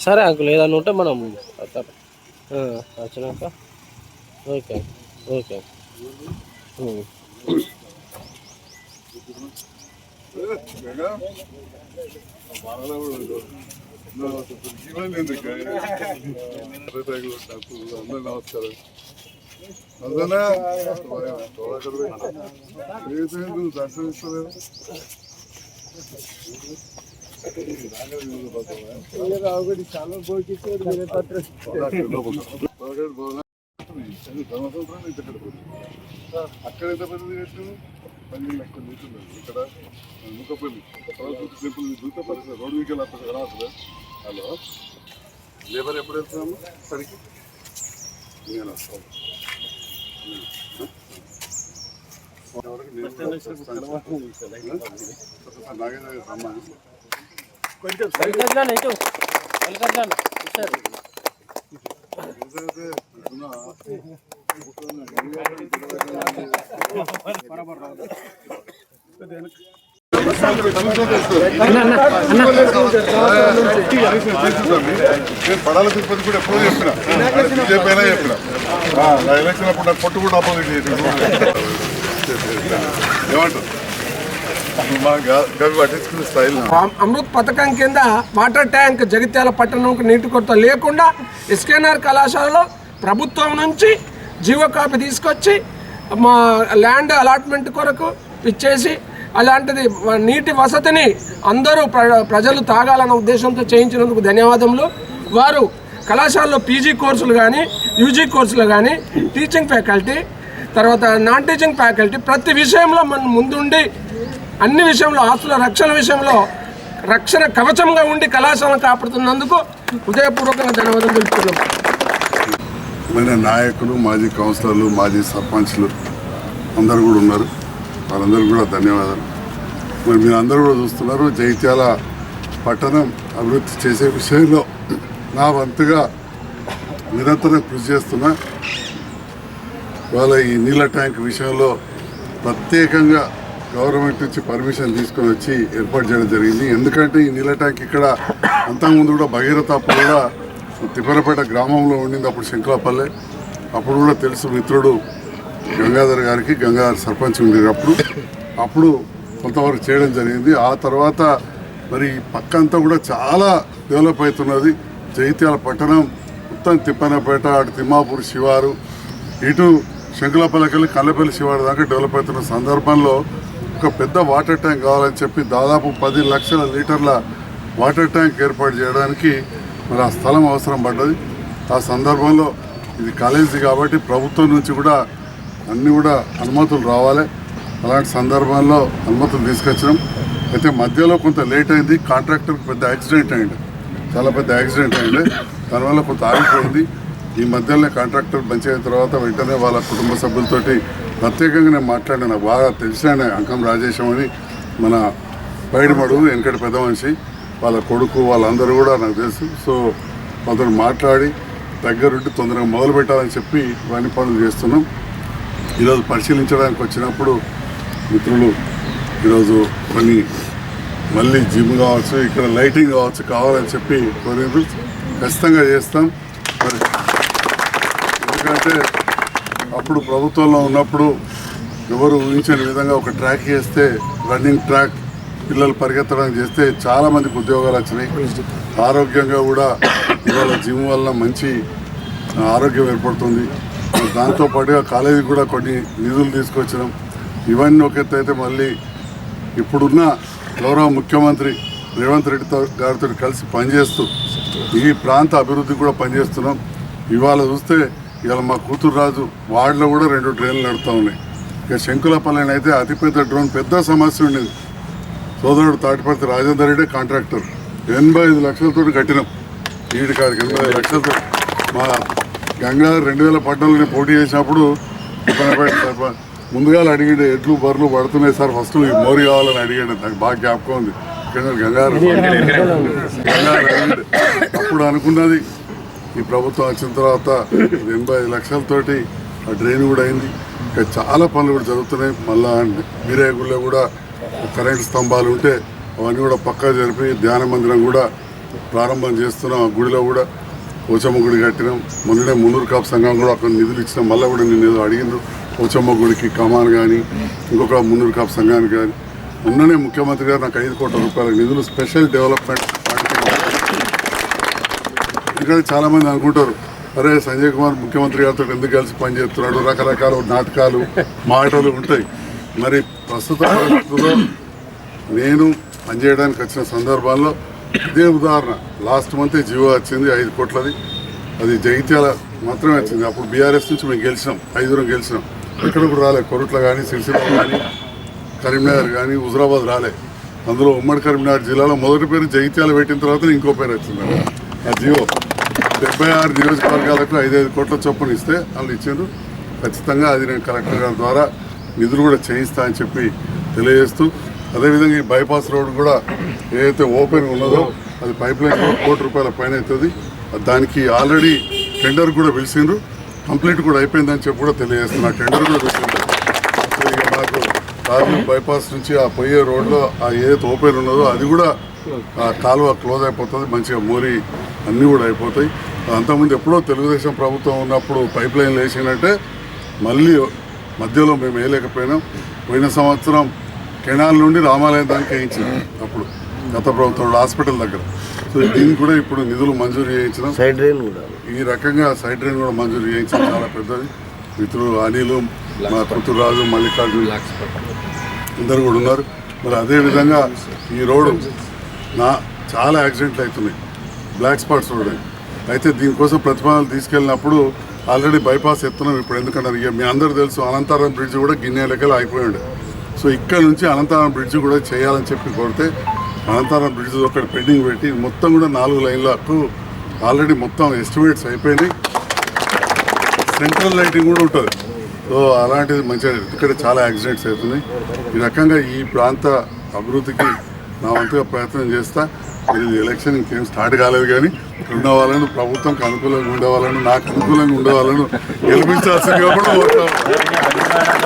సరే అంకుల్ ఏదన్నా ఉంటే మనం వచ్చినాక? Okay okay. నమస్కారం. అందునా దర్శనం ఇస్తలేదు అక్కడ ఎంత పెద్దది కట్టినావు పన్నెండు లక్షల మీటర్లు ఇక్కడ ముఖపల్లి టెంపుల్ రోడ్డు వీకెళ్ళి అక్కడ రాదు హలో లేబర్ ఎప్పుడు వెళ్తున్నాము పనికి నేను వస్తాను నాగేంద్ర వెల్కమ్ ఇటు వెల్కమ్ సార్ పడాల తిరుపతి కూడా ఎప్పుడో చెప్పిన బీజేపీ అయినా చెప్పిన ఎలక్షన్ అప్పుడు నాకు పొట్టు కూడా అపోజిట్ చేసిన ఏమంటారు అమృత్ పథకం కింద వాటర్ ట్యాంక్ జగిత్యాల పట్టణంకు నీటి కొరత లేకుండా ఎస్కేఎన్ఆర్ కళాశాలలో ప్రభుత్వం నుంచి జీవో కాపీ తీసుకొచ్చి మా ల్యాండ్ అలాట్మెంట్ కొరకు ఇచ్చేసి అలాంటిది నీటి వసతిని అందరూ ప్ర- ప్రజలు తాగాలన్న ఉద్దేశంతో చేయించినందుకు ధన్యవాదములు. వారు కళాశాలలో పీజీ కోర్సులు కానీ యూజీ కోర్సులు కానీ టీచింగ్ ఫ్యాకల్టీ తర్వాత నాన్ టీచింగ్ ఫ్యాకల్టీ ప్రతి విషయంలో మనం ముందుండి అన్ని విషయంలో ఆస్తుల రక్షణ విషయంలో రక్షణ కవచంగా ఉండి కళాశాలను కాపాడుతున్నందుకు హృదయపూర్వకంగా ధన్యవాదం తెలుపుతున్నాం. మన నాయకులు మాజీ కౌన్సిలర్లు మాజీ సర్పంచ్లు అందరు కూడా ఉన్నారు. వాళ్ళందరూ కూడా ధన్యవాదాలు. మరి మీరు అందరూ కూడా చూస్తున్నారు జైత్యాల పట్టణం అభివృద్ధి చేసే విషయంలో నా వంతుగా నిరంతరం కృషి చేస్తున్నా. వాళ్ళ ఈ నీళ్ళ ట్యాంక్ విషయంలో ప్రత్యేకంగా గవర్నమెంట్ నుంచి పర్మిషన్ తీసుకొని వచ్చి ఏర్పాటు చేయడం జరిగింది. ఎందుకంటే ఈ నీళ్ళ ట్యాంక్ ఇక్కడ అంతకుముందు కూడా భగీరథ అప్పుడు కూడా తిప్పరపేట గ్రామంలో ఉండింది అప్పుడు శంకులపల్లె. అప్పుడు కూడా తెలుసు మిత్రుడు గంగాధర్ గారికి గంగాధర్ సర్పంచ్ ఉండేది అప్పుడు. అప్పుడు కొంతవరకు చేయడం జరిగింది. ఆ తర్వాత మరి పక్కంతా పక్క అంతా కూడా చాలా డెవలప్ అవుతున్నది. జైత్యాల పట్టణం మొత్తం తిప్పనపేట అటు తిమ్మాపూర్ శివారు ఇటు శంకులాపల్లెకెళ్ళి కల్లపల్లి శివారు దాకా డెవలప్ అవుతున్న సందర్భంలో ఒక పెద్ద వాటర్ ట్యాంక్ కావాలని చెప్పి దాదాపు పది లక్షల లీటర్ల వాటర్ ట్యాంక్ ఏర్పాటు చేయడానికి మరి ఆ స్థలం అవసరం పడ్డది. ఆ సందర్భంలో ఇది కాలేజీ కాబట్టి ప్రభుత్వం నుంచి కూడా అన్నీ కూడా అనుమతులు రావాలి. అలాంటి సందర్భంలో అనుమతులు తీసుకొచ్చినాం. అయితే మధ్యలో కొంత లేట్ అయింది. కాంట్రాక్టర్కి పెద్ద యాక్సిడెంట్ అయింది చాలా పెద్ద యాక్సిడెంట్ అయింది దానివల్ల కొంత ఆగిపోయింది. ఈ మధ్యలోనే కాంట్రాక్టర్ మంచి అయిన తర్వాత వెంటనే వాళ్ళ కుటుంబ సభ్యులతోటి ప్రత్యేకంగా నేను మాట్లాడాను నాకు బాగా తెలిసిన అంకం రాజేశం అని మన పైడిమడు వెంకట పెద్ద మనిషి వాళ్ళ కొడుకు వాళ్ళందరూ కూడా నాకు తెలుసు. సో కొందరు మాట్లాడి దగ్గరుండి తొందరగా మొదలు పెట్టాలని చెప్పి ఇవన్నీ పనులు చేస్తున్నాం. ఈరోజు పరిశీలించడానికి వచ్చినప్పుడు మిత్రులు ఈరోజు కొన్ని మళ్ళీ జిమ్ కావచ్చు ఇక్కడ లైటింగ్ కావచ్చు కావాలని చెప్పి కోరినప్పుడు ఖచ్చితంగా చేస్తాం. మరి ఎందుకంటే అప్పుడు ప్రభుత్వంలో ఉన్నప్పుడు ఎవరు ఊహించని విధంగా ఒక ట్రాక్ చేస్తే రన్నింగ్ ట్రాక్ పిల్లలు పరిగెత్తడానికి చేస్తే చాలామందికి ఉద్యోగాలు వచ్చినాయి. ఆరోగ్యంగా కూడా ఇవాళ జిమ్ వల్ల మంచి ఆరోగ్యం ఏర్పడుతుంది. దాంతో పాటుగా కూడా కొన్ని నిధులు తీసుకొచ్చినాం. ఇవన్నీ ఒక అయితే మళ్ళీ ఇప్పుడున్న గౌరవ ముఖ్యమంత్రి రేవంత్ రెడ్డితో గారితో కలిసి పనిచేస్తూ ఈ ప్రాంత అభివృద్ధి కూడా పనిచేస్తున్నాం. ఇవాళ చూస్తే ఇవాళ మా కూతురు రాజు వార్డులో కూడా రెండు ట్రైన్లు నడుస్తూ ఉన్నాయి. ఇక శంకులపల్లిని అయితే అతిపెద్ద డ్రోన్ పెద్ద సమస్య ఉండేది. సోదరుడు తాటిపర్తి రాజేందర్ రెడ్డి కాంట్రాక్టర్. ఎనభై ఐదు లక్షలతో కట్టినాం. ఈడి కాడికి ఎనభై ఐదు లక్షలతో. మా గంగాధర్ రెండు వేల పద్నాలుగులో పోటీ చేసినప్పుడు ముందుగా అడిగాడు ఎడ్లు బర్రెలు పడుతున్నాయి సార్ ఫస్ట్ ఈ మోరి కావాలని అడిగాడు. నాకు బాగా జ్ఞాపకం ఉంది. గంగాధర్ అడిగాడు. అప్పుడు అనుకున్నది ఈ ప్రభుత్వం వచ్చిన తర్వాత ఎనభై ఐదు లక్షలతోటి ఆ డ్రైన్ కూడా అయింది. ఇంకా చాలా పనులు కూడా జరుగుతున్నాయి. మళ్ళా మీరేగుల్లో కూడా కరెంట్ స్తంభాలు ఉంటే అవన్నీ కూడా పక్కా జరిపి ధ్యాన మందిరం కూడా ప్రారంభం చేస్తున్నాం. ఆ గుడిలో కూడా పోచమ్మ గుడి కట్టినాం. మొన్ననే మున్నూరు కాపు సంఘం కూడా అక్కడ నిధులు ఇచ్చినాం మళ్ళీ కూడా నేను ఏదో అడిగిండ్రు. పోచమ్మ గుడికి కమాన్ కానీ ఇంకొక మున్నూరు కాపు సంఘానికి కానీ మొన్ననే ముఖ్యమంత్రి గారు నాకు ఐదు కోట్ల రూపాయల నిధులు స్పెషల్ డెవలప్మెంట్ ఇక్కడ చాలామంది అనుకుంటారు అరే సంజయ్ కుమార్ ముఖ్యమంత్రి గారితో ఎందుకు కలిసి పనిచేస్తున్నాడు? రకరకాల నాటకాలు మాటలు ఉంటాయి. మరి ప్రస్తుత పరిస్థితుల్లో నేను పనిచేయడానికి వచ్చిన సందర్భాల్లో ఇదే ఉదాహరణ. లాస్ట్ మంత్ జియో వచ్చింది ఐదు కోట్లది. అది జగిత్యాల మాత్రమే వచ్చింది. అప్పుడు బీఆర్ఎస్ నుంచి మేము గెలిచినాం ఐదుగురం గెలిచినాం. ఇక్కడ కూడా రాలే. కొరుట్ల కానీ సిరిసిల్ల కానీ కరీంనగర్ కానీ హుజరాబాద్ రాలే. అందులో ఉమ్మడి కరీంనగర్ జిల్లాలో మొదటి పేరు జగిత్యాల పెట్టిన తర్వాత ఇంకో పేరు వచ్చింది. ఆ జియో. డెబ్బై ఆరు నియోజకవర్గాలకు ఐదైదు కోట్ల చొప్పున ఇస్తే వాళ్ళు ఇచ్చారు. ఖచ్చితంగా అది నేను కలెక్టర్ గారి ద్వారా నిధులు కూడా చేయిస్తా అని చెప్పి తెలియజేస్తూ అదేవిధంగా ఈ బైపాస్ రోడ్ కూడా ఏదైతే ఓపెన్ ఉన్నదో అది పైప్ లైన్ కోటి రూపాయల పైన అవుతుంది. దానికి ఆల్రెడీ టెండర్ కూడా పిలిచిండ్రు. కంప్లీట్ కూడా అయిపోయిందని చెప్పి కూడా తెలియజేస్తున్నా. టెండర్ కూడా పిలిచిండ్రు. నాకు మాకు రాజు బైపాస్ నుంచి ఆ పోయే రోడ్లో ఆ ఏదైతే ఓపెన్ ఉన్నదో అది కూడా ఆ కాలువ క్లోజ్ అయిపోతుంది. మంచిగా మోరీ అన్నీ కూడా అయిపోతాయి. అంతకుముందు ఎప్పుడో తెలుగుదేశం ప్రభుత్వం ఉన్నప్పుడు పైప్ లైన్లు వేసినట్టే మళ్ళీ మధ్యలో మేము వేయలేకపోయినాం. పోయిన సంవత్సరం కెనాల్ నుండి రామాలయం దానికి వేయించినాం అప్పుడు గత ప్రభుత్వం హాస్పిటల్ దగ్గర. సో దీనికి కూడా ఇప్పుడు నిధులు మంజూరు చేయించినాం. సైడ్ డ్రైన్ కూడా ఈ రకంగా సైడ్ డ్రైన్ కూడా మంజూరు చేయించాం చాలా పెద్దది. మిత్రులు అనిలు మా పుత్రురాజు మల్లికార్జున అందరు కూడా ఉన్నారు. మరి అదే విధంగా ఈ రోడ్డు నా చాలా యాక్సిడెంట్లు అవుతున్నాయి. బ్లాక్ స్పాట్స్ రోడ్ అయితే దీనికోసం ప్రతిపాదనలు తీసుకెళ్ళినప్పుడు ఆల్రెడీ బైపాస్ ఎత్తున్నాం ఇప్పుడు. ఎందుకంటారు ఇక మీ అందరూ తెలుసు అనంతారం బ్రిడ్జ్ కూడా గిన్నె లెక్కలు అయిపోయి సో ఇక్కడ నుంచి అనంతారం బ్రిడ్జ్ కూడా చేయాలని చెప్పి కోరితే అనంతారం బ్రిడ్జ్ ఒకటి పెండింగ్ పెట్టి మొత్తం కూడా నాలుగు లైన్లకు ఆల్రెడీ మొత్తం ఎస్టిమేట్స్ అయిపోయినాయి. సెంట్రల్ లైటింగ్ కూడా ఉంటుంది. సో అలాంటిది మంచిగా ఇక్కడ చాలా యాక్సిడెంట్స్ అవుతున్నాయి. ఈ రకంగా ఈ ప్రాంత అభివృద్ధికి నా వంతుగా ప్రయత్నం చేస్తా. ఎలక్షన్ ఇంకేం స్టార్ట్ కాలేదు కానీ ఉన్న వాళ్ళను ప్రభుత్వంకి అనుకూలంగా ఉండే వాళ్ళను నాకు అనుకూలంగా ఉండే వాళ్ళను గెలిపించాల్సిందిగా కూడా కోరుతాను